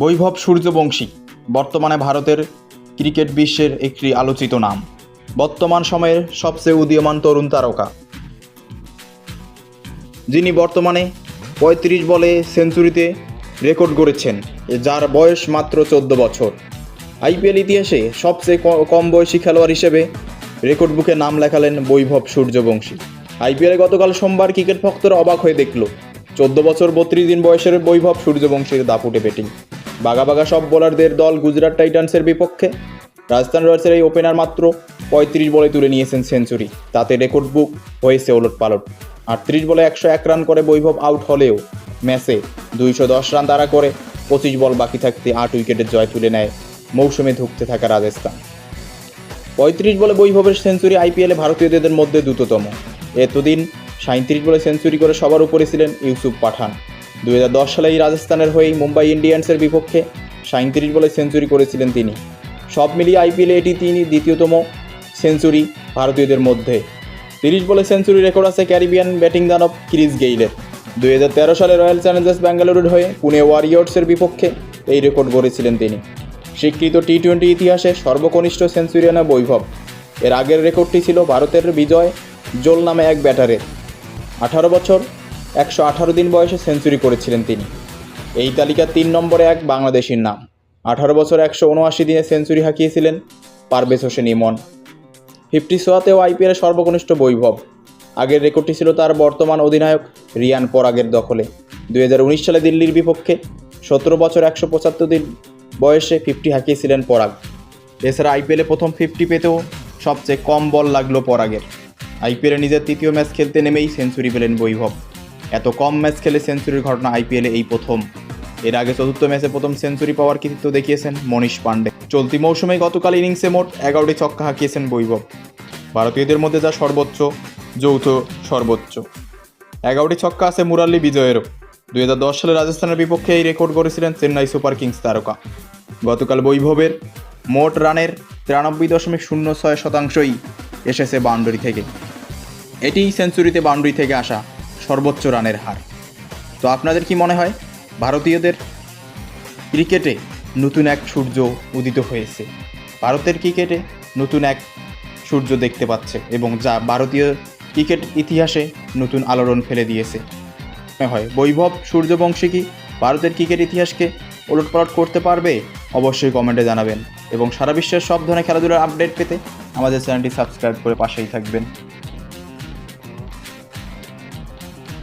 বৈভব সূর্যবংশী, বর্তমানে ভারতের ক্রিকেট বিশ্বের একটি আলোচিত নাম। বর্তমান সময়ের সবচেয়ে উদীয়মান তরুণ তারকা। যিনি বর্তমানে পঁয়ত্রিশ বলে সেঞ্চুরিতে রেকর্ড গড়েছেন, যার বয়স মাত্র চোদ্দ বছর। আইপিএল ইতিহাসে সবচেয়ে কম বয়সী খেলোয়াড় হিসেবে রেকর্ড বুকে নাম লেখালেন বৈভব সূর্যবংশী। আইপিএলে গতকাল সোমবার ক্রিকেট ভক্তরা অবাক হয়ে দেখল, চোদ্দ বছর বত্রিশ দিন বয়সের বৈভব সূর্যবংশীর দাপুটে ব্যাটিং। বাঘা সব বোলারদের দল গুজরাট টাইটান্সের বিপক্ষে। রাজস্থান রয়্যালসের এই ওপেনার মাত্র পঁয়ত্রিশ বলে তুলে নিয়েছেন সেঞ্চুরি। তাতে রেকর্ড বুক হয়েছে ওলট পালট। আটত্রিশ বলে একশো এক রান করে বৈভব আউট হলেও ম্যাচে দুইশো দশ রান তারা করে পঁচিশ বল বাকি থাকতে আট উইকেটের জয় তুলে নেয় মৌসুমে ধুঁকতে থাকা রাজস্থান। পঁয়ত্রিশ বলে বৈভবের সেঞ্চুরি আইপিএলে ভারতীয়দের মধ্যে দ্রুততম। এতদিন সাঁত্রিশ বলে সেঞ্চুরি করে সবার উপরে ছিলেন ইউসুফ পাঠান। দু সালে এই রাজস্থানের হয়েই মুম্বাই ইন্ডিয়ান্সের বিপক্ষে সাঁত্রিশ বলে সেঞ্চুরি করেছিলেন তিনি। সব মিলিয়ে আইপিএলে এটি তিনি দ্বিতীয়তম সেঞ্চুরি ভারতীয়দের মধ্যে। তিরিশ বলে সেঞ্চুরি রেকর্ড আছে ক্যারিবিয়ান ব্যাটিং দানব ক্রিস গেইলের। দুই হাজার তেরো সালে রয়্যাল চ্যালেঞ্জার্স ব্যাঙ্গালুরুর হয়ে পুনে ওয়ারিয়র্সের বিপক্ষে এই রেকর্ড গড়েছিলেন তিনি। স্বীকৃত টি টোয়েন্টি ইতিহাসে সর্বকনিষ্ঠ সেঞ্চুরিয়ানা বৈভব। এর আগের রেকর্ডটি ছিল ভারতের বিজয় জোল নামে এক ব্যাটারের। আঠারো বছর একশো আঠারো দিন বয়সে সেঞ্চুরি করেছিলেন তিনি। এই তালিকার তিন নম্বরে এক বাংলাদেশির নাম। আঠারো বছর একশো উনআশি দিনে সেঞ্চুরি হাঁকিয়েছিলেন পারভেজ হোসেন ইমন। ফিফটি সোয়াতেও আইপিএলের সর্বকনিষ্ঠ বৈভব। আগের রেকর্ডটি ছিল তার বর্তমান অধিনায়ক রিয়ান পরাগের দখলে। দু হাজার উনিশ সালে দিল্লির বিপক্ষে সতেরো বছর একশো পঁচাত্তর দিন বয়সে ফিফটি হাঁকিয়েছিলেন পরাগ। এছাড়া আইপিএলে প্রথম ফিফটি পেতেও সবচেয়ে কম বল লাগল পরাগের। আইপিএলে নিজের তৃতীয় ম্যাচ খেলতে নেমেই সেঞ্চুরি পেলেন বৈভব। এত কম ম্যাচ খেলে সেঞ্চুরির ঘটনা আইপিএলে এই প্রথম। এর আগে চতুর্থ ম্যাচে প্রথম সেঞ্চুরি পাওয়ার কৃতিত্ব দেখিয়েছেন মনীষ পান্ডে চলতি মৌসুমে গতকাল ইনিংসে মোট এগারোটি ছক্কা হাঁকিয়েছেন বৈভব। ভারতীয়দের মধ্যে যা সর্বোচ্চ, যৌথ সর্বোচ্চ। এগারোটি ছক্কা আছে মুরাল্লি বিজয়েরও। দু হাজার দশ সালে রাজস্থানের বিপক্ষে এই রেকর্ড করেছিলেন চেন্নাই সুপার কিংস তারকা। গতকাল বৈভবের মোট রানের তিরানব্বই দশমিক শূন্য ছয় শতাংশই এসেছে বাউন্ডারি থেকে। এটি সেঞ্চুরিতে বাউন্ডারি থেকে আসা সর্বোচ্চ রানের হার। তো আপনাদের কি মনে হয়, ভারতীয়দের ক্রিকেটে নতুন এক সূর্য উদিত হয়েছে? ভারতের ক্রিকেটে নতুন এক সূর্য দেখতে পাচ্ছে এবং যা ভারতীয় ক্রিকেট ইতিহাসে নতুন আলোড়ন ফেলে দিয়েছে। হয়, বৈভব সূর্যবংশী কি ভারতের ক্রিকেট ইতিহাসকে ওলটপালট করতে পারবে? অবশ্যই কমেন্টে জানাবেন। এবং সারা বিশ্বের সব ধরনের খেলাধুলার আপডেট পেতে আমাদের চ্যানেলটি সাবস্ক্রাইব করে পাশেই থাকবেন।